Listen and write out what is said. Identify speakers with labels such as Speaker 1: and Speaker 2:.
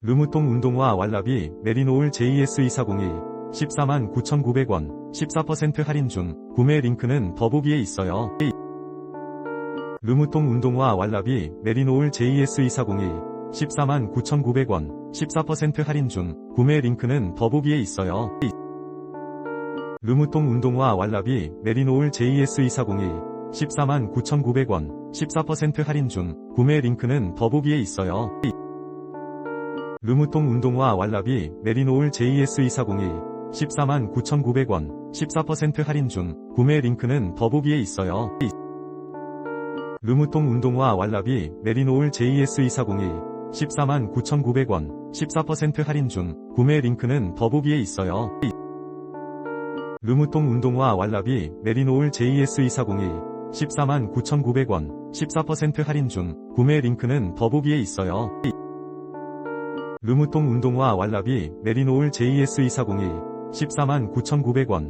Speaker 1: 르무통 운동화 왈라비 메리노울 JS2402 14만 9,900원 14% 할인 중 구매 링크는 더보기에 있어요. 르무통 운동화 왈라비 메리노울 JS2402 14만 9,900원 14% 할인 중 구매 링크는 더보기에 있어요. 르무통 운동화 왈라비 메리노울 JS2402 14만 9,900원 14% 할인 중 구매 링크는 더보기에 있어요. 르무통 운동화 왈라비 메리노울 JS2402 14만 9,900원 14% 할인 중 구매 링크는 더보기에 있어요. 르무통 운동화 왈라비 메리노울 JS2402 14만 9,900원 14% 할인 중 구매 링크는 더보기에 있어요. 르무통 운동화 왈라비 메리노울 JS2402 14만 9,900원 14% 할인 중 구매 링크는 더보기에 있어요. 르무통 운동화 왈라비 메리노울 JS2402 14만 9,900원